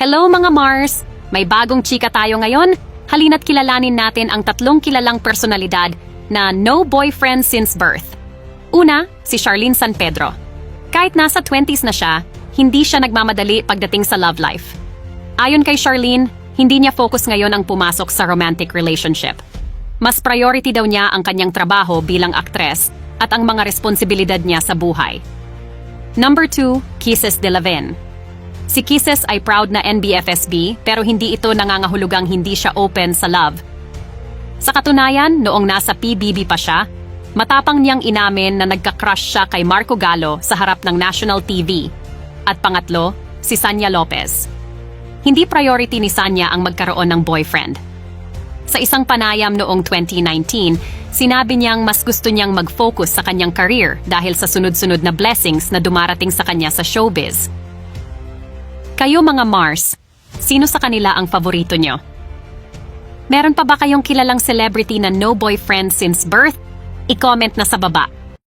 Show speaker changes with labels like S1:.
S1: Hello mga Mars! May bagong chika tayo ngayon. Halina't kilalanin natin ang tatlong kilalang personalidad na no boyfriend since birth. Una, si Charlene San Pedro. Kahit nasa 20s na siya, hindi siya nagmamadali pagdating sa love life. Ayon kay Charlene, hindi niya focus ngayon ang pumasok sa romantic relationship. Mas priority daw niya ang kanyang trabaho bilang aktres at ang mga responsibilidad niya sa buhay. Number 2, Kisses de la Ven. Si Kisses ay proud na NBFSB pero hindi ito nangangahulugang hindi siya open sa love. Sa katunayan, noong nasa PBB pa siya, matapang niyang inamin na nagka-crush siya kay Marco Gallo sa harap ng national TV. At pangatlo, si Sanya Lopez. Hindi priority ni Sanya ang magkaroon ng boyfriend. Sa isang panayam noong 2019, sinabi niyang mas gusto niyang mag-focus sa kanyang career dahil sa sunod-sunod na blessings na dumarating sa kanya sa showbiz. Kayo mga Mars, sino sa kanila ang favorito niyo? Meron pa ba kayong kilalang celebrity na no boyfriend since birth? I-comment na sa baba.